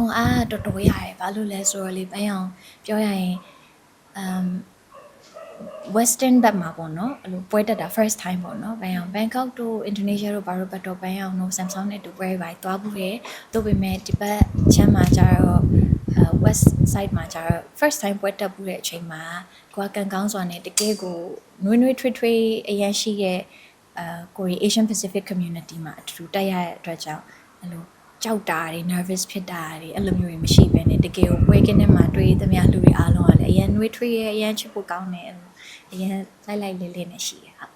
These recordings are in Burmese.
ခွန်အားတော်တော်ရတယ်ဘာလို့လဲဆိုတော့လေဘန်းအောင်ပြောရရင် um western ဘက်မှာပေါ့နော်အဲ့လိုပွဲတက်တာ first time ပေါ့နော်ဘန်အောင် Bangkok တို့ Indonesia တို့ဘာလို့ဘတ်တော့ဘန်အောင်တို့ Samsung နဲ့တူပွဲပါသွားဘူးတယ်တို့ပေမဲ့ဒီဘက်ချမ်းမှာကျတော့အဲ west side မှာကျတော့ first time ပွဲတက်ဘူးတဲ့အချိန်မှာကိုကကန်ကောင်းစွာနဲ့တကယ်ကိုနွေးနွေးထွေးထွေးအရန်ရှိရဲ့အဲကိုရီ Asian Pacific community မှာအတူတူတက်ရတဲ့အတွက်ကြောင့်အဲ့လို ကြောက်တာတွေ nervous ဖြစ်တာတွေအဲ့လိုမျိုးတွေမရှိဘဲနဲ့တကယ်ကိုပွဲကင်းထဲမှာတွေ့သမျှလူတွေအားလုံးကလည်းအရန်နှွေးထွေးရဲ့အရန်ချစ်ဖို့ကောင်းတယ်အဲ့လိုအရန်လိုက်လိုက်လေးလေးနဲ့ရှိရဟုတ်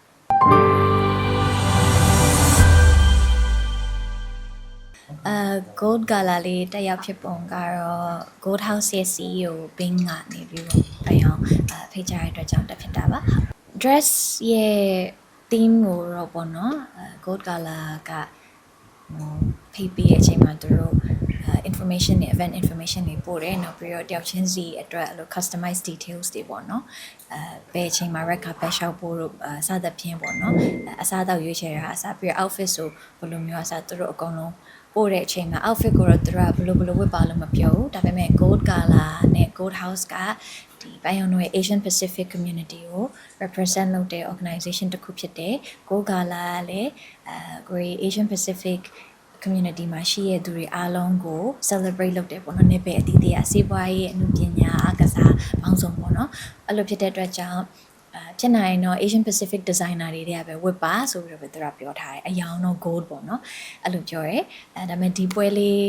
အာ gold gala လေးတက်ရောက်ဖြစ်ပုံကတော့ gold house ရဲ့ CEO Bing ကနေပြီးတော့တိုင်အောင်အာဖိတ်ကြားရတဲ့အတွက်ကြောင့်တက်ဖြစ်တာပါဟုတ် dress ရဲ့ theme ကိုတော့ပေါ့နော်အာ gold gala ကဟို ဖိတ်ပြီးတဲ့အချိန်မှာသူတို့အာ information တွေ event information တွေပို့တယ်နောက်ပြီးတော့တယောက်ချင်းစီအတွက်အဲ့လို customized details တွေပေါ့နော်အဲဘယ်အချိန်မှာ red carpet ရှောက်ဖို့တို့အာစသဖြင့်ပေါ့နော်အဲအစားအသောက်ရွေးချယ်တာအစားပြီးတော့ outfit ဆိုဘယ်လိုမျိုးအစားသူတို့အကုန်လုံးပို့တဲ့အချိန်မှာ outfit ကိုတော့သူတို့ကဘယ်လိုဘယ်လိုဝတ်ပါလို့မပြောဘူးဒါပေမဲ့ gold color နဲ့ gold house က ဒီဘိုင်ယွန်တို့ရဲ့ Asian Pacific community ကို represent လုပ်တဲ့ organization တစ်ခုဖြစ်တယ် gold color ကလည်းအဲကိုရီ Asian Pacific community မှာရှိရတဲ့သူတွေအားလုံးကို celebrate လုပ်တယ်ပေါ့နော်နေ့ပဲအသီးသီးအစီးပွားရေးအမှုပညာအကစားပေါင်းစုံပေါ့နော်အဲ့လိုဖြစ်တဲ့အတွက်ကြောင့်အာဖြစ်နိုင်ရင်တော့ Asian Pacific designer တွေတွေကပဲဝတ်ပါဆိုပြီးတော့ပဲသူကပြောထားတယ်အယောင်တော့ gold ပေါ့နော်အဲ့လိုပြောရဲအဲဒါပေမဲ့ဒီပွဲလေး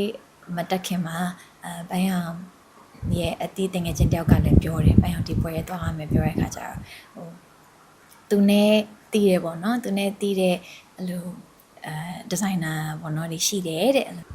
မတက်ခင်မှာအဲဘိုင်းအောင် ရဲ့အတီးတင်ငယ်ချင်းတယောက်ကလည်းပြောတယ်ဘိုင်းအောင်ဒီပွဲရဲ့သွားရမယ်ပြောတဲ့အခါကျတော့ဟိုသူနဲ့တီးတယ်ပေါ့နော်သူနဲ့တီးတဲ့အဲ့လိုအဲဒီဇိုင်နာပေါ့နော်ဒီရှိတယ်တဲ့အဲ့လို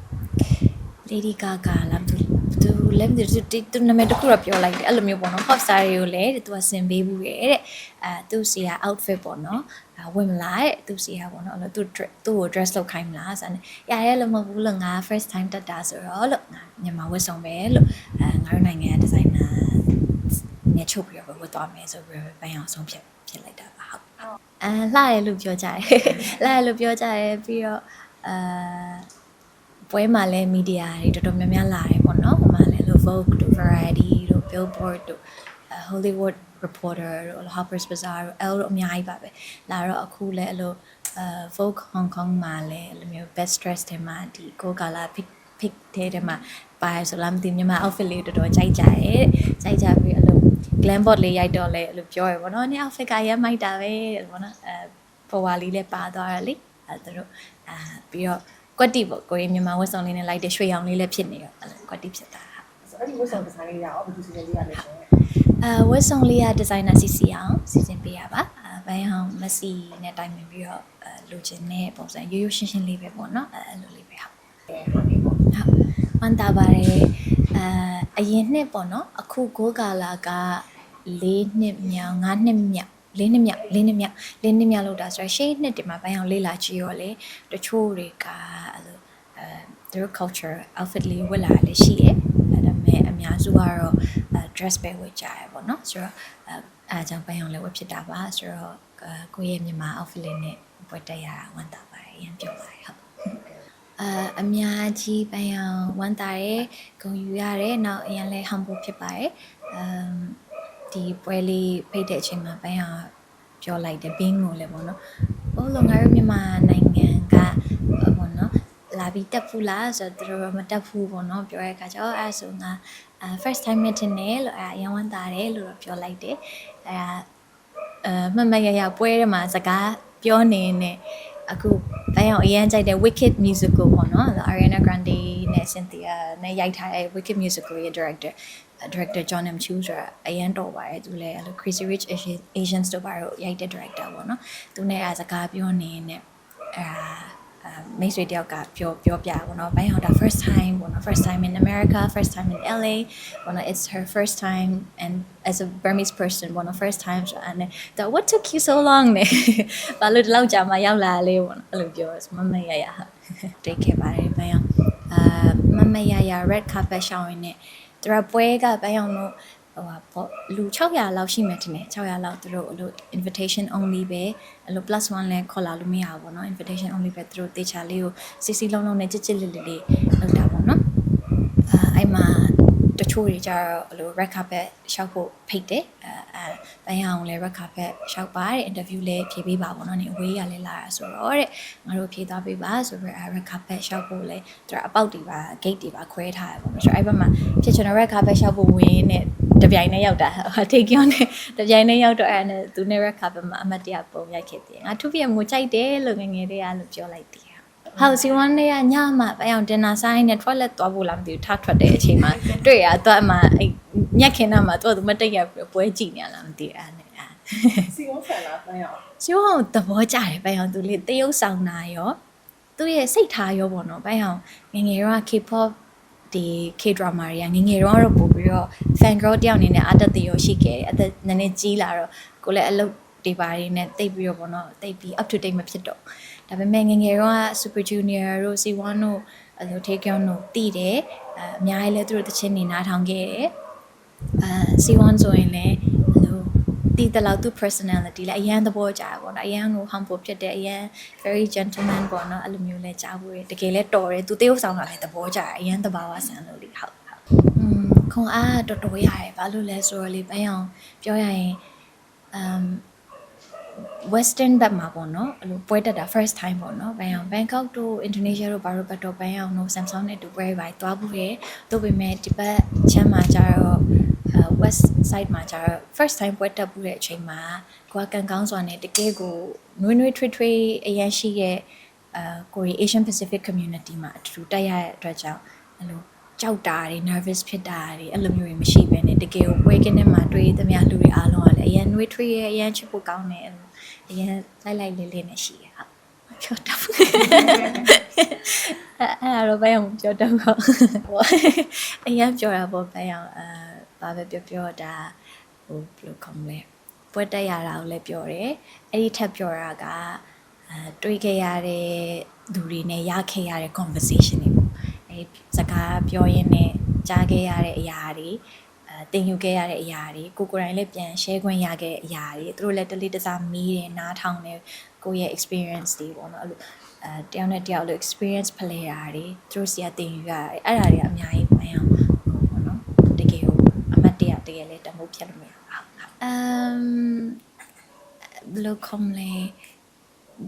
Lady Gaga လားသူသူလည်းမသိဘူးသူသူနာမည်တစ်ခုတော့ပြောလိုက်တယ်အဲ့လိုမျိုးပေါ့နော် pop star တွေကိုလည်းသူကဆင်ပေးဘူးရဲ့တဲ့အဲသူစီက outfit ပေါ့နော်အဲဝင်မလားတဲ့သူစီကပေါ့နော်အဲ့လိုသူသူ့ကို dress လုပ်ခိုင်းမလားဆိုတော့ရရဲလို့မဟုတ်ဘူးလို့ငါ first time တက်တာဆိုတော့လို့ငါမြန်မာဝတ်ဆောင်ပဲလို့အဲ ငါတို့နိုင်ငံက designer နဲ့ချုပ်ပြီးတော့ဝတ်သွားမယ်ဆိုပြီးတော့ပန်းအောင်ဆုံးဖြတ်ဖြစ်လိုက်တာပါဟုတ်အဲလှရဲလို့ပြောကြတယ်လှရဲလို့ပြောကြတယ်ပြီးတော့အာပွဲမှာလည်းမီဒီယာတွေတော်တော်များများလာတယ်ပေါ့နော်ဟိုမှာလည်းလို့ Vogue တို့ Variety တို့ Billboard တို့ Hollywood Reporter တို့ Harper's Bazaar တို့ Elle တို့အများကြီးပါပဲလာတော့အခုလည်းအဲ့လိုအဲ Vogue Hong Kong မှာလည်းအဲ့လိုမျိုး best dress တွေမှာဒီ Coca-Cola pick pick တဲ့မှာ ပါဆိုလားမသိမြန်မာ outfit လေးတော်တော်ကြိုက်ကြရဲ့ကြိုက်ကြပြီးအဲ့လို glam board လေးရိုက်တော့လေအဲ့လိုပြောရပေါ့နော်။နင် outfit ကရမ်းမိုက်တာပဲတဲ့ပေါ့နော်။အဲပေါ်ဝါလေးလည်းပါသွားတယ်လေ။အဲသူတို့အာပြီးတော့ကွက်တီပေါ့ကိုရင်မြန်မာဝတ်စုံလေးနဲ့လိုက်တဲ့ရွှေရောင်လေးလည်းဖြစ်နေတော့အဲ့လိုကွက်တီဖြစ်တာဟာဆိုတော့အဲ့ဒီဝတ်ဆောင်ဒီဇိုင်းလေးရောဘယ်သူစီစဉ်လေးရလဲရှင်အဲဝတ်စုံလေးကဒီဇိုင်နာစီစီအောင်စီစဉ်ပေးရပါအဲဘိုင်းအောင်မက်ဆီနဲ့တိုင်ပင်ပြီးတော့အဲလိုချင်တဲ့ပုံစံရိုးရိုးရှင်းရှင်းလေးပဲပေါ့နော်အဲအဲ့လိုလေးပဲဟုတ်အဲဟုတ်ပြီပေါ့ဟုတ် ဝမ်းသာပါတယ်အဲအရင်နှစ်ပေါ့နော်အခုဂိုးကာလာက၄နှစ်မြောက်၅နှစ်မြောက်လေးနှစ်မြောက်လေးနှစ်မြောက်လေးနှစ်မြောက်လောက်တာဆိုတော့ရှေ့နှစ်တင်မှာဘိုင်းအောင်လေးလာကြည့်ရောလေတချို့တွေကအဲ့လိုအဲသူတို့ culture outfit လေးဝတ်လာလည်းရှိရဲ့အဲ့ဒါပေမဲ့အများစုကတော့အဲ dress ပဲဝတ်ကြရပေါ့နော်ဆိုတော့အဲအားကြောင့်ဘိုင်းအောင်လည်းဝတ်ဖြစ်တာပါဆိုတော့အဲကိုယ့်ရဲ့မြန်မာ outfit လေးနဲ့ပွဲတက်ရတာဝမ်းသာပါတယ်အရင်ပြောပါတယ်ဟုတ် အာအများကြီးပန်းအောင်ဝမ်းသာရဲဂုဏ်ယူရတယ်နောက်အရင်လဲ humble ဖြစ်ပါတယ်အမ်ဒီပွဲလေးဖိတ်တဲ့အချိန်မှာပန်းအောင်ပြောလိုက်တယ်ဘင်းကိုလည်းပေါ့နော်ဟိုလိုငါတို့မြန်မာနိုင်ငံကဟိုပေါ့နော်လာပြီးတက်ဖူးလားဆိုတော့သူတို့မတက်ဖူးပေါ့နော်ပြောရတဲ့အခါကျတော့အဲဆိုငါအာ first time meeting နဲ့လို့အဲအရင်ဝမ်းသာတယ်လို့တော့ပြောလိုက်တယ်အဲအဲမှတ်မှတ်ရရပွဲထဲမှာစကားပြောနေနေ အခုဘန်းအောင်အရန်ကြိုက်တဲ့ Wicked musical ပေါ့နော် Ariana Grande နဲ့ Cynthia နဲ့ရိုက်ထားတဲ့ Wicked musical ရဲ့ director director John M. Chu ဆိုတာအရန်တော်ပါတယ်သူလည်းအဲ့လို Crazy Rich Asian- Asians တို့ပါတော့ရိုက်တဲ့ director ပေါ့နော်သူနဲ့အဲစကားပြောနေနေအဲအာ မိတ်ဆွေတယောက်ကပြောပြောပြပေါ့နော်ဘိုင်းဟောတာ first time ပေါ့နော် first time in America first time in LA ပေါ့နော် it's her first time and as a Burmese person ပေါ့နော် first time ဆိုအဲ့နဲ့ the what took you so long နဲ့ ဘာလို့ဒီလောက်ကြာမှရောက်လာလဲပေါ့နော်အဲ့လိုပြောမမရရဟာတိတ်ခဲ့ပါတယ်ဘိုင်းအောင်အာမမရရ red carpet ရှောင်းရင်းနဲ့သူကပွဲကဘိုင်းအောင်တို့ ဟိုပါပေါ့လူ600လောက်ရှိမှထင်တယ်600လောက်သူတို့အဲ့လို invitation only ပဲအဲ့လို plus 1လဲခေါ်လာလို့မရဘူးပေါ့နော် invitation only ပဲသူတို့တေချာလေးကိုစီစီလုံးလုံးနဲ့ကြစ်ကြစ်လစ်လစ်လေးလုပ်တာပေါ့နော်အာချို့တွေကြတော့အဲ့လို red carpet ရှောက်ဖို့ဖိတ်တယ်အဲအဲပန်းရအောင်လဲ red carpet ရှောက်ပါတဲ့ interview လဲဖြေပေးပါဘောနော်နေအဝေးရလဲလာတာဆိုတော့တဲ့ငါတို့ဖြေသွားပေးပါဆိုပြီးအဲ red carpet ရှောက်ဖို့လဲသူကအပေါက်တွေပါ gate တွေပါခွဲထားတယ်ပေါ့နော်ဆိုတော့အဲ့ဘက်မှာဖြစ်ချင်တဲ့ red carpet ရှောက်ဖို့ဝင်တဲ့ တပြိုင်နဲ့ရောက်တာဟာ take on နဲ့တပြိုင်နဲ့ရောက်တော့အဲ့နဲ့သူနဲ့ red carpet မှာအမတ်တရပုံရိုက်ခဲ့တယ်ငါ 2PM ကိုကြိုက်တယ်လို့ငယ်ငယ်လေးကလို့ပြောလိုက်တယ်ဟောက်စီဝမ်လေးကညမှာပအောင်တင်နာဆိုင်နဲ့ toilet သွားဖို့လားမသိဘူးထားထွက်တဲ့အချိန်မှာတွေ့ရတော့အမှအဲ့ညက်ခင်နာမှာသူကသူမတိတ်ရပြီးပွဲကြည့်နေရလားမသိဘူးအဲ့နဲ့အဲ့စီဝန်းဆန်လာတန်းရအောင်စီဝမ်သဘောကျတယ်ပအောင်သူလေးတရုပ်ဆောင်တာရောသူရဲ့စိတ်ထားရောပေါ့နော်ပအောင်ငယ်ငယ်တော့ K-pop ဒီ K drama တွေကငယ်ငယ်တော့တော့ပို့ပြီးတော့ fan girl တယောက်အနေနဲ့အသက်တရောရှိခဲ့တယ်အသက်နည်းနည်းကြီးလာတော့ကိုလည်းအလုပ်တွေပါတွေနဲ့တိတ်ပြီးတော့ပေါ့နော်တိတ်ပြီး up to date မဖြစ်တော့ဒါပေမဲ့ငယ်ငယ်တော့ Super Junior တို့ C1 တို့အဲ့လို Take on တို့တည်တယ်အဲအများကြီးလည်းသူတို့တချင်းနေနားထောင်ခဲ့တယ်အဲ C1 ဆိုရင်လည်းအဲ့လို တည်တယ်လို့သူ personality လည်းအရန်သဘောကျတယ်ပေါ့နော်အရန်ကို humble ဖြစ်တယ်အရန် very gentleman ပေါ့နော်အဲ့လိုမျိုးလဲကြားဖို့ရတကယ်လဲတော်တယ်သူတယောက်ဆောင်တာလည်းသဘောကျတယ်အရန်သဘာဝဆန်လို့လေဟုတ်ဟုတ်อืมခွန်အားတော်တော်ရတယ်ဘာလို့လဲဆိုတော့လေပန်းအောင်ပြောရရင် um western ဘက်မှာပေါ့နော်အဲ့လိုပွဲတက်တာ first time ပေါ့နော်ဘန်အောင် Bangkok တို့ Indonesia တို့ဘာလို့ဘတ်တော့ဘန်အောင်တို့ Samsung နဲ့တူပွဲပါသွားဘူးလေတို့ပေမဲ့ဒီဘက်ချမ်းမှာကျတော့ uh, west side မှာကျတော့ first time ပွဲတက်ဘူးတဲ့အချိန်မှာကိုကကန်ကောင်းစွာနဲ့တကယ်ကိုနွေးနွေးထွေးထွေးအရန်ရှိရဲ့အာကိုရီ Asian Pacific community မှာအတူတူတက်ရတဲ့အတွက်ကြောင့်အဲ့လိုကြောက်တာတွေ nervous ဖြစ်တာတွေအဲ့လိုမျိုးတွေမရှိဘဲနဲ့တကယ်ကိုပွဲကင်းထဲမှာတွေ့သမျှလူတွေအားလုံးကလည်းအရန်နွေးထွေးရဲ့အရန်ချစ်ဖို့ကောင်းတယ်အဲ့လိုအရန်လိုက်လိုက်လေးလေးနဲ့ရှိရဟုတ်ပြောတော့အဲ့အဲ့တော့ဘယ်အောင်ပြောတော့ပေါ့အရင်ပြောတာပေါ့ဘယ်အောင်အဲ ဘာပဲပြောပြောဒါဟိုဘယ်လိုခေါ်မလဲပွဲတက်ရတာကိုလည်းပြောတယ်အဲ့ဒီထပ်ပြောတာကအဲတွေးခဲ့ရတဲ့သူတွေနဲ့ရခဲ့ရတဲ့ conversation တွေပေါ့အဲစကားပြောရင်းနဲ့ကြားခဲ့ရတဲ့အရာတွေအဲတင်ယူခဲ့ရတဲ့အရာတွေကိုကိုယ်တိုင်လည်းပြန် share ခွင့်ရခဲ့တဲ့အရာတွေသူတို့လည်းတလေးတစားမီးတယ်နားထောင်တယ်ကိုယ့်ရဲ့ experience တွေပေါ့နော်အဲ့လိုအဲတယောက်နဲ့တယောက်လို့ experience ဖလှယ်တာတွေသူတို့စီကတင်ယူရတယ်အဲ့ဒါတွေကအများကြီးမှန်အောင်ပေါ့နော်တကယ်ကိုအမတ်တရတ ကယ်လည်းတမိုးဖြတ်လို့မရဘူးဟုတ်ဟုတ်အမ်ဘယ်လိုခေါ်မလဲ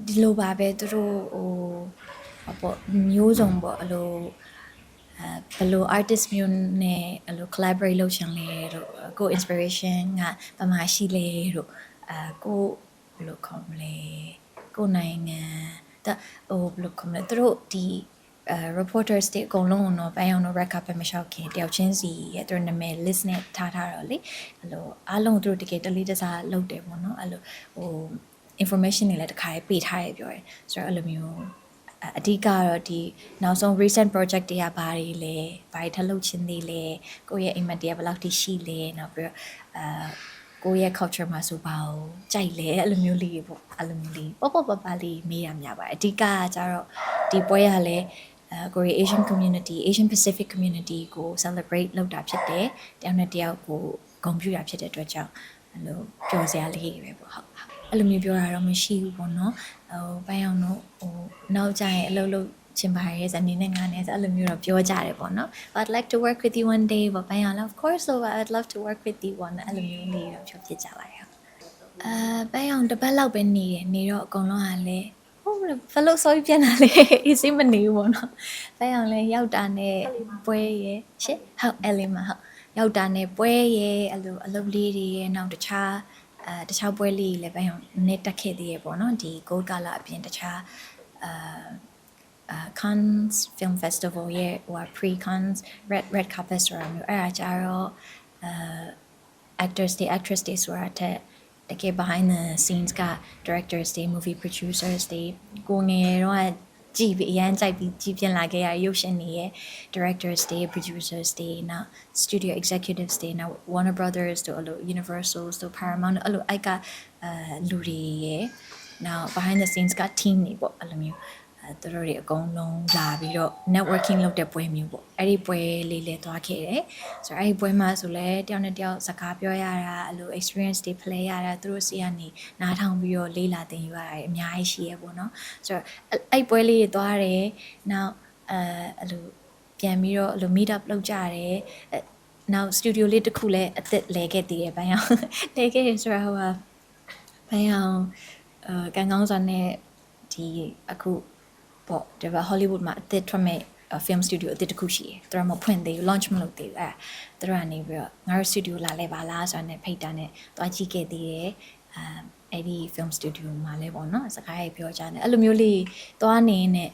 ဒီလိုပါပဲသူတို့ဟိုဟောပေါ့မျိုးစုံပေါ့အဲ့လိုအဲဘယ်လို artist မျိုးနဲ့အဲ့လို collaborate လုပ်ချင်လဲတို့ကို inspiration ကဘာမှရှိလဲတို့အဲကိုဘယ်လိုခေါ်မလဲကိုနိုင်ငံဒါဟိုဘယ်လိုခေါ်မလဲသူတို့ဒီ အဲ reporters တွေအကုန်လုံးကတော့ဘန်အောင်တော့ red carpet မလျှောက်ခင်တယောက်ချင်းစီရဲ့သူတို့နာမည် list နဲ့ထားထားတော့လေအဲ့လိုအားလုံးသူတို့တကယ်တလေးတစားလုပ်တယ်ပေါ့နော်အဲ့လိုဟို information တွေလည်းတစ်ခါရေးပေးထားရပြောတယ်ဆိုတော့အဲ့လိုမျိုးအအဓိကကတော့ဒီနောက်ဆုံး recent project တွေကဘာတွေလဲဘာတွေထပ်လုပ်ချင်းသေးလဲကိုယ့်ရဲ့အိမ်မက်တွေကဘယ်လောက်ထိရှိလဲနောက်ပြီးတော့အာကိုယ့်ရဲ့ culture မှာဆိုပါဦးကြိုက်လဲအဲ့လိုမျိုးလေးတွေပေါ့အဲ့လိုမျိုးလေးပေါ့ပေါ့ပပလေးမေးရများပါတယ်အဓိကကကြတော့ဒီပွဲရလဲအဲ ကိုရီ Asian community Asian Pacific community ကို celebrate လုပ်တာဖြစ်တယ်တယောက်နဲ့တယောက်ကိုဂုဏ်ပြုတာဖြစ်တဲ့အတွက်ကြောင့်အဲ့လိုပျော်စရာလေးတွေပဲပေါ့ဟုတ်ဟုတ်အဲ့လိုမျိုးပြောတာတော့မရှိဘူးပေါ့နော်ဟိုဘိုင်းအောင်တော့ဟိုနောက်ကျရင်အလုပ်လုပ်ချင်ပါရဲ့ဇနီးနဲ့ငါနဲ့ဆိုအဲ့လိုမျိုးတော့ပြောကြတယ်ပေါ့နော် I'd like to work with you one day ပေါ့ဘိုင်းအောင်လည်း of course so I'd love to work with you one အဲ့လိုမျိုးလေးတော့ပြောဖြစ်ကြပါတယ်ဟုတ်အဲဘိုင်းအောင်တစ်ပတ်လောက်ပဲနေတယ်နေတော့အကုန်လုံးကလည်း ဟုတ်ဘယ်လိုဆိုပြန်လာလဲ easy မနေဘူးပေါ့နော်ဘိုင်းအောင်လည်းရောက်တာနဲ့ပွဲရဲ့ရှစ်ဟုတ်အဲ့လေးမှာဟုတ်ရောက်တာနဲ့ပွဲရဲ့အဲ့လိုအလုပ်လေးတွေရဲ့နောက်တခြားအဲတခြားပွဲလေးတွေလည်းပဲဟိုနည်းတက်ခဲ့သေးရပေါ့နော်ဒီ Gold Gala အပြင်တခြားအာအာ Cannes Film Festival ရဲ့ဟို pre Cannes red red carpet ဆိုတာမျိုးအဲ့ဒါကြတော့အာ actors တွေ actress တွေဆိုတာတဲ့ တကယ် behind the scenes က directors တွေ movie producers တွေကိုငယ်တော့ကြည့်ပြီးအရန်ကြိုက်ပြီးကြည့်ပြင်လာခဲ့ရတဲ့ရုပ်ရှင်တွေရဲ့ directors တွေ producers တွေနောက် studio executives တွေနောက် Warner Brothers တို့အဲ့လို Universal တို့ Paramount တို့အဲ့လိုအိုက်ကအဲလူတွေရဲ့နောက် behind the scenes က team တွေပေါ့အဲ့လိုမျိုးအဲ သူတို့တွေအကုန်လုံးလာပြီးတော့ networking လုပ်တဲ့ပွဲမျိုးပေါ့အဲ့ဒီပွဲလေးလေးသွားခဲ့တယ်ဆိုတော့အဲ့ဒီပွဲမှာဆိုလဲတယောက်နဲ့တယောက်စကားပြောရတာအဲ့လို experience တွေ play ရတာသူတို့စီကနေနားထောင်ပြီးတော့လေးလာသင်ယူရတာအများကြီးရှိရပေါ့နော်ဆိုတော့အဲ့အဲ့ပွဲလေးတွေသွားတယ်နောက်အဲအဲ့လိုပြန်ပြီးတော့အဲ့လို meet up လုပ်ကြတယ်အဲနောက် studio လေးတစ်ခုလည်းအသစ်လဲခဲ့သေးတယ်ဘိုင်းအောင်လဲခဲ့ရဆိုတော့ဟိုဟာဘိုင်းအောင်အဲကန်ကောင်းစွာနဲ့ဒီအခု ပေါ့ဒီဘ Hollywood မှာအသစ်ထွက်မဲ့ film studio အသစ်တစ်ခုရှိတယ်သူတို့မဖွင့်သေးဘူး launch မလုပ်သေးဘူးအဲသူတို့ကနေပြီးတော့ငါတို့ studio လာလဲပါလားဆိုတော့ ਨੇ ဖိတ်တာနဲ့သွားကြည့်ခဲ့သေးတယ်အဲအဲ့ဒီ film studio မှာလဲပေါ့နော်စကားရေးပြောကြတယ်အဲ့လိုမျိုးလေးသွားနေနဲ့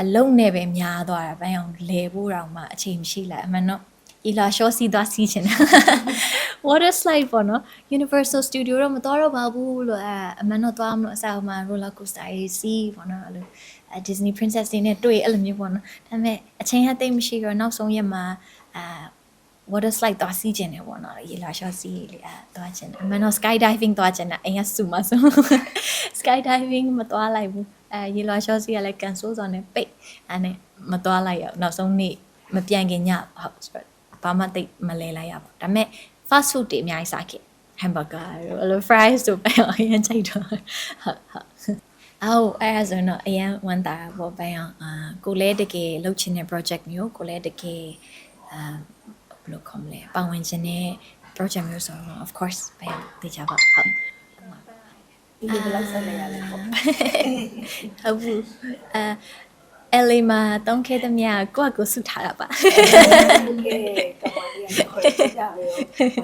အလုံးနဲ့ပဲများသွားတာဘိုင်းအောင်လဲဖို့တောင်မှအချိန်မရှိလိုက်အမှန်တော့ဤလာရှော့စီသွားစီးချင်တာ water slide ပေါ့နော် Universal Studio တော့မသွားတော့ပါဘူးလို့အဲအမှန်တော့သွားမလို့အစားမှာ roller coaster ကြီးစီးပေါ့နော်အဲ့လိုအဲ Disney Princess တွေနဲ့တွေ့အဲ့လိုမျိုးပေါ့နော်ဒါပေမဲ့အချိန်ကတိတ်မရှိတော့နောက်ဆုံးရက်မှာအာ water slide သွားစီးကျင်တယ်ပေါ့နော်ရေလာရှော့စီးလေအဲသွားကျင်တယ်အမှန်တော့ sky diving သွားကျင်တာအိမ်ကစုမဆုံး sky diving မသွားလိုက်ဘူးအဲရေလာရှော့စီးကလည်း cancel ဆိုနေပိတ်အဲ့နဲ့မသွားလိုက်ရအောင်နောက်ဆုံးနေ့မပြန်ခင်ညဟုတ်ဆိုတော့ဘာမှတိတ်မလဲလိုက်ရပါဘူးဒါပေမဲ့ fast food တွေအများကြီးစားခဲ့ hamburger တို့အဲ့လို fries တို့ပဲအရင်ကြိုက်တော့ဟုတ်ဟုတ် အော်အဲ့ဒါဆိုတော့အရင်ဝန်တာပေါ့ပဲအောင်အာကိုလည်းတကယ်လုပ်ချင်တဲ့ project မျိုးကိုလည်းတကယ်အာဘယ်လိုခေါ်မလဲပါဝင်ချင်တဲ့ project မျိုးဆိုတော့ of course ပဲအောင်သိကြပါဟုတ်ဒီလိုဘယ်လောက်ဆက်နေရလဲပေါ့ဟုတ်ဘူးအဲ LA မှာတုံးခဲ့သမျှကိုယ့်အကိုစုထားတာပါကဲကမ္ဘာလေးကခေါ်ကြကြရော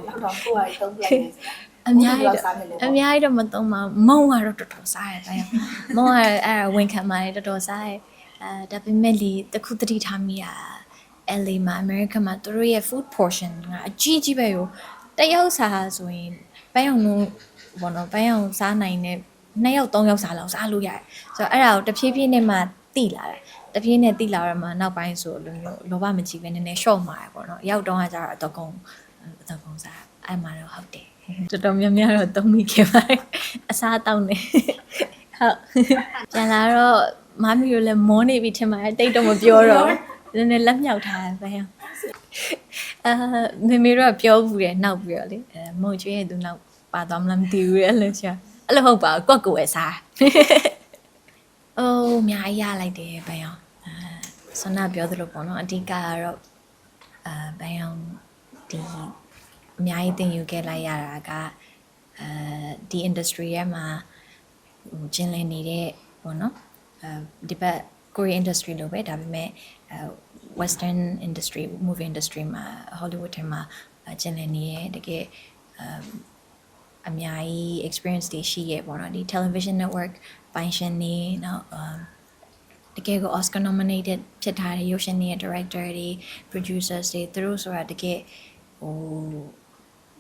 နောက်တော့ကိုယ်ကတုံးပြလိုက်နေစရာ အများကြီးတော့အများကြီးတော့မသုံးပါဘူးမုံကတော့တော်တော်စားရတယ်ဗျာမုံကအဲ့ဒါဝင်ခံပါတယ်တော်တော်စားရအဲဒါပေမဲ့လေတခုတတိထားမိတာ LA မှာ America မှာသူတို့ရဲ့ food portion ကအကြီးကြီးပဲရောတယောက်စားဆိုရင်ပန်းရောင်လုံးဘောနော်ပန်းရောင်စားနိုင်တဲ့နှစ်ယောက်သုံးယောက်စားလောက်စားလို့ရတယ်ဆိုတော့အဲ့ဒါကိုတဖြည်းဖြည်းနဲ့မှတိလာတယ်တဖြည်းနဲ့တိလာရမှာနောက်ပိုင်းဆိုလိုမျိုးလောဘမကြည့်ပဲနည်းနည်း short မှာရပေါ့နော်ရောက်တော့ကကျတော့အတော့ကုန်းအတော့ကုန်းစားအဲ့မှာတော့ဟုတ်တယ် တော်တော်များများတော့သုံးမိခဲ့ပါတယ်အစားတောင်းနေဟုတ်ပြန်လာတော့မမီတို့လည်းမောနေပြီထင်ပါတယ်တိတ်တော့မပြောတော့နည်းနည်းလက်မြောက်ထားတယ်ဗျာအာမေမေတို့ကပြောဘူးတယ်နောက်ပြီးတော့လေအဲမုံကျွေးရဲ့သူနောက်ပါသွားမလားမသိဘူးလေအဲ့လိုချာအဲ့လိုဟုတ်ပါဘူးကွက်ကိုယ်စားအိုးအများကြီးရလိုက်တယ်ဗျာအာဆွမ်းနာပြောသလိုပေါ့နော်အဓိကကတော့အာဗျာဒီ အများကြီးသင်ယူခဲ့လိုက်ရတာကအဲဒီ industry ရဲ့မှာဟိုကျင်းလည်နေတဲ့ပေါ့နော်အဲဒီဘက် Korean industry လို့ပဲဒါပေမဲ့အဲ western industry movie industry မှာ Hollywood ထဲမှာကျင်းလည်နေတဲ့တကယ်အများကြီး experience တွေရှိရဲ့ပေါ့နော်ဒီ television network ပိုင်ရှင်နေနောက် um တကယ်ကို Oscar nominated ဖြစ်ထားတဲ့ရုပ်ရှင်တွေရဲ့ director တွေ producers တွေသူတို့ဆိုတာတကယ်ဟို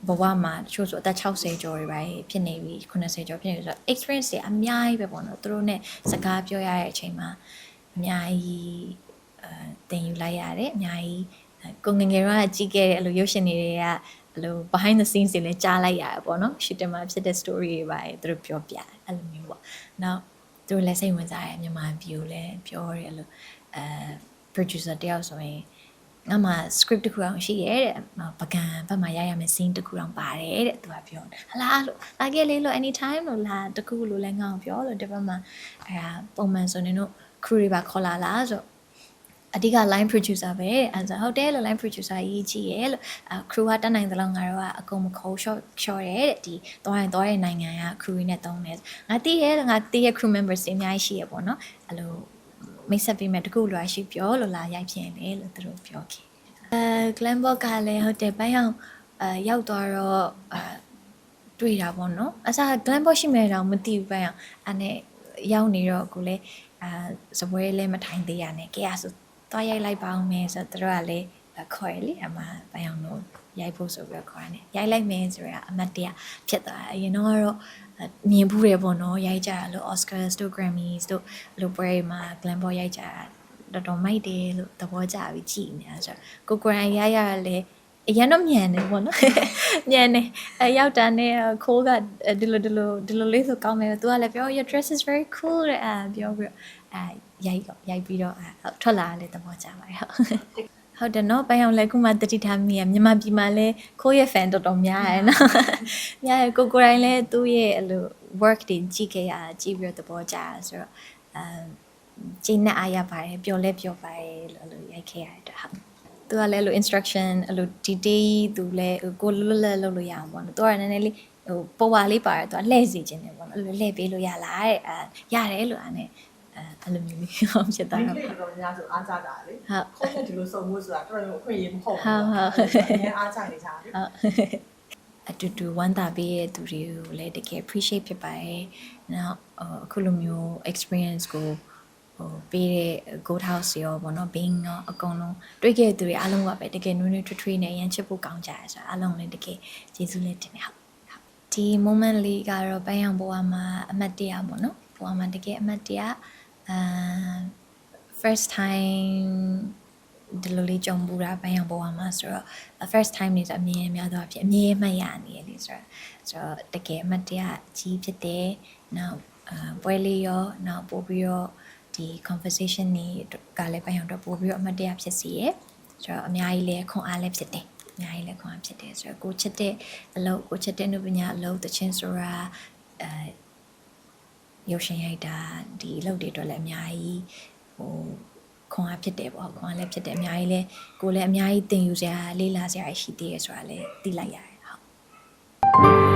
ဘဝမှာတချို့ဆိုအသက်60ကျော်တွေပဲဖြစ်နေပြီ80ကျော်ဖြစ်နေပြီဆိုတော့ experience တွေအများကြီးပဲပေါ့နော်သူတို့ ਨੇ စကားပြောရတဲ့အချိန်မှာအများကြီးအဲတင်ယူလိုက်ရတယ်အများကြီးကိုငယ်ငယ်တော့ကြည့်ခဲ့တဲ့အဲ့လိုရုပ်ရှင်တွေကအဲ့လို behind the scenes တွေလည်းကြားလိုက်ရတယ်ပေါ့နော် shooting မှာဖြစ်တဲ့ story တွေပါသူတို့ပြောပြတယ်အဲ့လိုမျိုးပေါ့နောက်သူတို့လည်းစိတ်ဝင်စားတယ်မြန်မာပြည်ကိုလည်းပြောတယ်အဲ့လိုအဲ producer တယောက်ဆိုရင် ငါမှ script တစ်ခုအောင်ရှိရဲတဲ့ပကံဘက်မှာရရမယ် scene တစ်ခုအောင်ပါတယ်တဲ့သူကပြောတယ်ဟလားလို့လာခဲ့လေးလို့ anytime လို့လာတစ်ခုလို့လည်းငါ့ကိုပြောလို့ဒီဘက်မှာအဲပုံမှန်ဆိုနေတော့ crew တွေပါခေါ်လာလားဆိုအဓိက line producer ပဲအဲဆိုဟုတ်တယ်လို့ line producer ရေးကြည့်ရဲလို့အဲ crew ကတက်နိုင်သလောက်ငါတို့ကအကုန်မခေါ် short short ရဲတဲ့ဒီသွားရင်သွားတဲ့နိုင်ငံက crew နဲ့တုံးတယ်ငါတည်ရဲလို့ငါတည်ရဲ crew members တွေအများကြီးရှိရပေါ့နော်အဲ့လို မိတ်ဆက်ပေးမယ်တကူလိုရရှိပြောလို့လာရိုက်ဖြစ်နေလို့သူတို့ပြောခဲ့အဲ Glambox ကလည်းဟုတ်တယ်ဘိုင်းအောင်အဲရောက်သွားတော့အဲတွေ့တာပေါ့နော်အစား Glambox ရှိမယ်တော့မသိဘူးဘိုင်းအောင်အဲ့နဲ့ရောက်နေတော့ကိုလည်းအဲစပွဲလည်းမထိုင်သေးရနဲ့ကြရဆိုသွားရိုက်လိုက်ပါအောင်မယ်ဆိုတော့သူတို့ကလည်းခေါ်ရလေအမဘိုင်းအောင်တို့ ရိုက်ဖို့ဆိုပြီးတော့ခေါ်ရတယ်ရိုက်လိုက်မယ်ဆိုရအမတ်တရဖြစ်သွားတယ်အရင်တော့ကတော့မြင်ဘူးတယ်ပေါ့နော်ရိုက်ကြတာလို့ Oscars တို့ Grammys တို့အဲ့လိုပွဲတွေမှာ Glambox ရိုက်ကြတာတော်တော်မိုက်တယ်လို့သဘောကျပြီးကြည်နေတာဆိုတော့ကိုကိုရိုင်းရရလဲအရင်တော့မြန်တယ်ပေါ့နော်မြန်တယ်အဲရောက်တာနဲ့ခိုးကဒီလိုဒီလိုဒီလိုလေးဆိုကောင်းမယ်သူကလည်းပြော your dress is very cool တဲ့အဲပြောပြီးတော့အဲရိုက်တော့ရိုက်ပြီးတော့အဲထွက်လာတယ်သဘောကျပါတယ်ဟုတ် ဟုတ်တယ်နော်ပန်းအောင်လည်းခုမှတတိထားမိရမြန်မာပြည်မှာလည်းခိုးရဲ့ fan တော်တော်များရယ်နော်များရယ်ကိုကိုရိုင်းလည်းသူ့ရဲ့အဲ့လို work တွေကြည့်ခဲ့ရကြည့်ပြီးတော့သဘောကျရဆိုတော့အဲကျင်းနဲ့အားရပါတယ်ပျော်လဲပျော်ပါတယ်လို့လို့ရိုက်ခဲ့ရတဲ့ဟုတ်သူကလည်းအဲ့လို instruction အဲ့လို detail သူလည်းဟိုကိုလွတ်လွတ်လပ်လုပ်လို့ရအောင်ပေါ့နော်သူကလည်းနည်းနည်းလေးဟိုပေါ်ပါလေးပါတယ်သူကလှည့်စီခြင်းတယ်ပေါ့နော်အဲ့လိုလှည့်ပေးလို့ရလားတဲ့အဲရတယ်လို့အဲ့နဲ့ အဲအဲ့လိုမျိုးလေးဟုတ်ဖြစ်သွားဒီတော့နေ့တော့များဆိုအားကြတာလေဟုတ်ခုံးနဲ့ဒီလိုစုံမှုဆိုတာတော်တော်အခွင့်အရေးမဟုတ်ဟုတ်ဟုတ်အများအားကြနေကြတယ်ဟုတ်အတူတူဝမ်းသာပေးတဲ့သူတွေကိုလည်းတကယ် appreciate ဖြစ်ပါတယ်။နောက်အခုလိုမျိုး experience ကိုဟိုပေးတဲ့ Gold House ရောပေါ့နော် Bing ရောအကုန်လုံးတွေ့ခဲ့တဲ့သူတွေအားလုံးကပဲတကယ်နွေးနွေးထွေးထွေးနဲ့ရမ်းချစ်ဖို့ကောင်းကြရဆိုတော့အားလုံးလည်းတကယ်ကျေးဇူးလည်းတင်တယ်ဟုတ်ဟုတ်ဒီ moment လေးကတော့ပန်းရောင်ဘဝမှာအမှတ်တရပေါ့နော်ဘဝမှာတကယ်အမှတ်တရ အာ first time ဒီလိုလေးကြုံဘူးတာပန်းရောင်ဘဝမှာဆိုတော့ first time နေဆိုအမြင်များတော့ဖြစ်အမြင်မှတ်ရနေရလေဆိုတော့ဆိုတော့တကယ်အမှတ်တရကြီးဖြစ်တယ်နောက်အာပွဲလေးရောနောက်ပို့ပြီးတော့ဒီ conversation တွေကလည်းပန်းရောင်တော့ပို့ပြီးတော့အမှတ်တရဖြစ်စီရယ်ဆိုတော့အများကြီးလည်းခွန်အားလည်းဖြစ်တယ်အများကြီးလည်းခွန်အားဖြစ်တယ်ဆိုတော့ကိုချစ်တဲ့အလုပ်ကိုချစ်တဲ့နုပညာအလုပ်တချင်းဆိုတာအဲ ရုပ်ရှင်ရိုက်တာဒီအလုပ်တွေအတွက်လည်းအများကြီးဟိုခွန်အားဖြစ်တယ်ပေါ့ခွန်အားလည်းဖြစ်တယ်အများကြီးလည်းကိုယ်လည်းအများကြီးသင်ယူစရာလေးလာစရာရှိသေးတယ်ဆိုတာလည်းသိလိုက်ရတယ်ဟုတ်